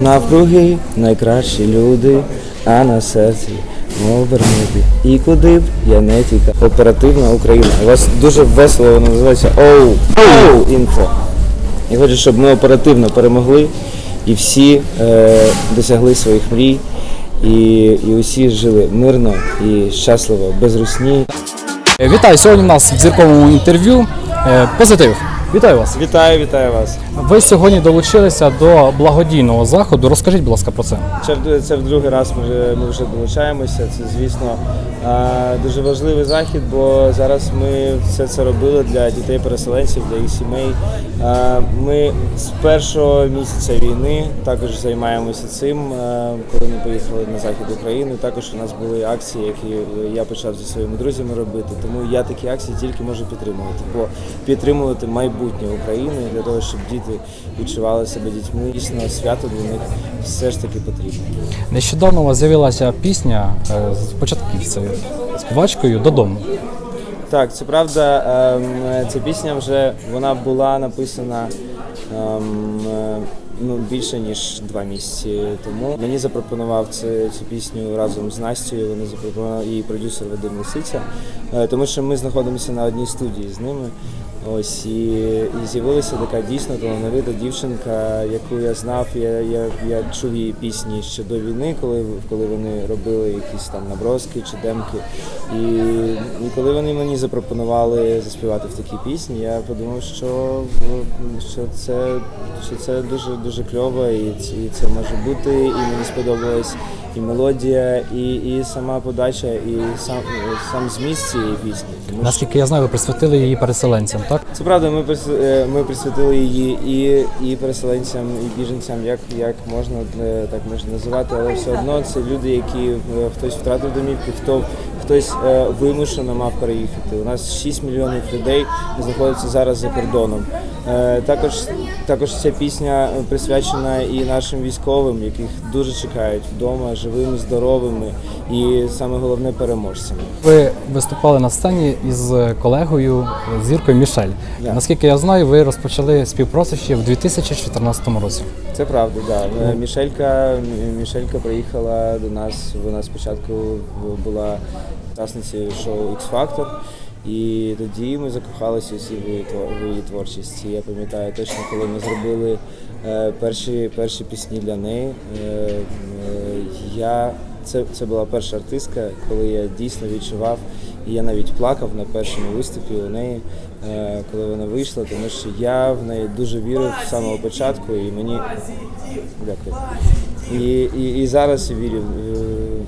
Навкруги найкращі люди, а на серці мов. І куди б я не тікав. Оперативна Україна. У вас дуже весело воно називається оу оу інфо. І хочу, щоб ми оперативно перемогли і всі е, досягли своїх мрій, і, і усі жили мирно і щасливо, без русні. Е, Вітаю! Сьогодні у нас в зірковому інтерв'ю е, позитив. Вітаю вас! Вітаю, вітаю вас. Ви сьогодні долучилися до благодійного заходу. Розкажіть, будь ласка, про це. Це, це в другий раз ми вже, ми вже долучаємося. Це, звісно, дуже важливий захід, бо зараз ми все це робили для дітей-переселенців, для їх сімей. Ми з першого місяця війни також займаємося цим. Коли ми поїхали на захід України, також у нас були акції, які я почав зі своїми друзями робити. Тому я такі акції тільки можу підтримувати, бо підтримувати майбутнє України для того, щоб діти відчували себе дітьми. Дійсно, свято для них все ж таки потрібно. Нещодавно у вас з'явилася пісня е, з початківцею співачкою додому. Так, це правда. ем, Ця пісня вже вона була написана ем, е, ну, більше ніж два місяці тому. Мені запропонував цю, цю пісню разом з Настю. Вони запропонував і продюсер Вадим Лисиця, е, тому що ми знаходимося на одній студії з ними. Ось і, і з'явилася така дійсно талановита дівчинка, яку я знав. Я, я, я чув її пісні ще до війни, коли, коли вони робили якісь там наброски чи демки. І, і коли вони мені запропонували заспівати в такій пісні, я подумав, що, що це що це дуже дуже кльово, і, і це може бути. І мені сподобалась і мелодія, і, і сама подача, і сам сам зміст цієї пісні. Наскільки я знаю, ви присвятили її переселенцям, так? Це правда, ми е, ми присвятили її і, і переселенцям, і біженцям, як, як можна е, так можна називати, але все одно це люди, які е, хтось втратив домівки, хто хтось вимушено мав переїхати. У нас 6 мільйонів людей знаходяться зараз за кордоном. Також також ця пісня присвячена і нашим військовим, яких дуже чекають вдома, живими, здоровими і саме головне переможцями. Ви виступали на сцені із колегою зіркою Мішель. Да. Наскільки я знаю, ви розпочали співпрацю ще в 2014 році. Це правда, да. Е, Мішелька, Мішелька приїхала до нас. Вона спочатку була учасницею шоу X Factor. І тоді ми закохалися всі в її твор- творчості. Я пам'ятаю точно, коли ми зробили е, перші, перші пісні для неї. Е, я, це, це була перша артистка, коли я дійсно відчував, і я навіть плакав на першому виступі у неї, коли вона вийшла, тому що я в неї дуже вірив з самого початку, і мені дякую. І, і, і зараз вірю е,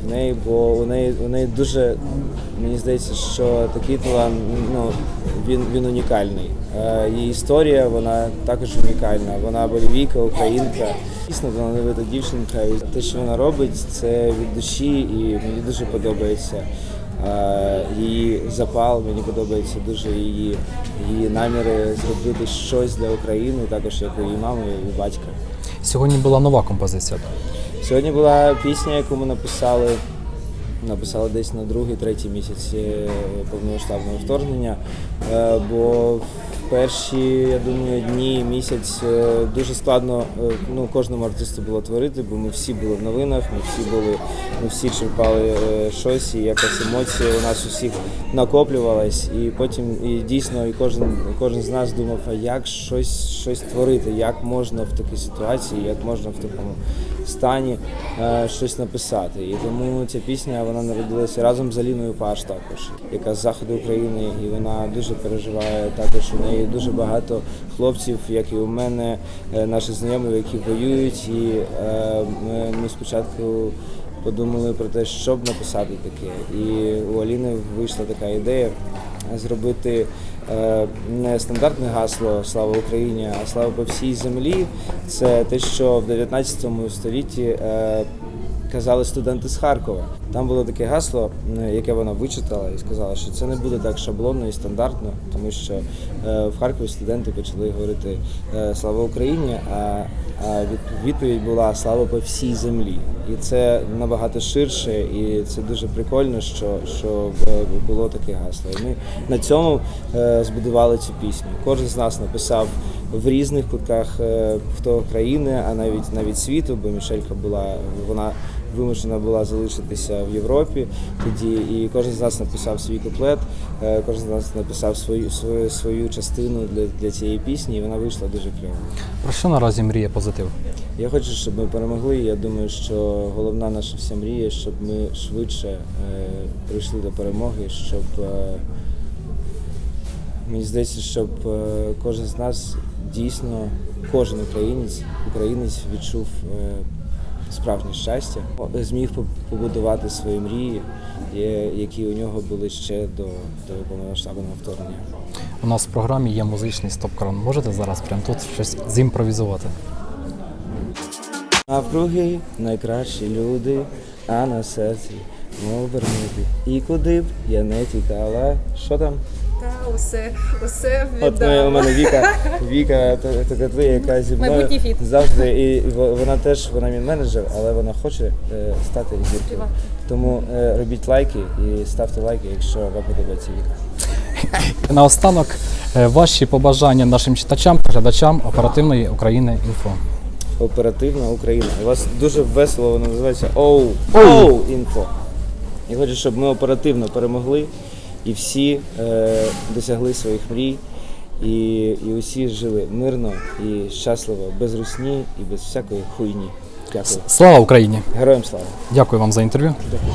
в неї, бо у неї у неї дуже мені здається, що такий талант ну він, він унікальний. Е, Її історія вона також унікальна. Вона болівійка, українка. Дійсно талановита дівчинка. І те, що вона робить, це від душі, і мені дуже подобається. Е, Її запал, мені подобається дуже її, її наміри зробити щось для України, також як у її мами і батька. Сьогодні була нова композиція. Сьогодні була пісня, яку ми написали. Написали десь на другий, третій місяць е, повномасштабного вторгнення. Е, Бо в перші, я думаю, дні місяць е, дуже складно ну, кожному артисту було творити, бо ми всі були в новинах, ми всі були, ми всі черпали щось, і якась емоція у нас усіх накоплювалась. І потім і дійсно і кожен, кожен з нас думав, а як щось, щось творити, як можна в такій ситуації, як можна в такому стані е, щось написати. І тому ця пісня вона народилася разом з Аліною Паш також, яка з заходу України, і вона дуже переживає. Також у неї дуже багато хлопців, як і у мене, е, наші знайомі, які воюють. І е, ми, ми спочатку подумали про те, щоб написати таке. І у Аліни вийшла така ідея зробити е, не стандартне гасло Слава Україні, а слава по всій землі. Це те, що в 19 столітті е, казали студенти з Харкова. Там було таке гасло, яке вона вичитала, і сказала, що це не буде так шаблонно і стандартно, тому що е, в Харкові студенти почали говорити е, Слава Україні, а, відповідь була Слава по всій землі. І це набагато ширше, і це дуже прикольно, що, що було таке гасло. І ми на цьому е, збудували цю пісню. Кожен з нас написав в різних кутках хто країни, а навіть навіть світу, бо Мішелька була вона вимушена була залишитися в Європі тоді, і кожен з нас написав свій куплет, е, кожен з нас написав свою свою, свою частину для, для цієї пісні, і вона вийшла дуже кльово. Про що наразі мріє позитив? Я хочу, щоб ми перемогли. Я думаю, що головна наша вся мрія, щоб ми швидше е, прийшли до перемоги, щоб е, мені здається, щоб е, кожен з нас дійсно, кожен українець, українець відчув е, справжнє щастя, зміг побудувати свої мрії, які у нього були ще до, до повномасштабного вторгнення. У нас в програмі є музичний стоп-кран. Можете зараз прямо тут щось зімпровізувати? Навкруги найкращі люди, а на серці мов бернити. І куди б я не тікала. Що там? Та усе, усе От у мене Віка, Віка твоя, яка зі мною Майбутній фіт. завжди. І вона теж вона мій менеджер, але вона хоче е, стати зіркою. Тому е, робіть лайки і ставте лайки, якщо вам подобається Віка. Наостанок, е, ваші побажання нашим читачам, глядачам оперативної України інфо. Оперативна Україна. У вас дуже весело воно називається оу оу інфо. Я хочу, щоб ми оперативно перемогли і всі е, досягли своїх мрій, і, і усі жили мирно і щасливо, без русні і без всякої хуйні. Дякую. Слава Україні! Героям слава! Дякую вам за інтерв'ю. Дякую.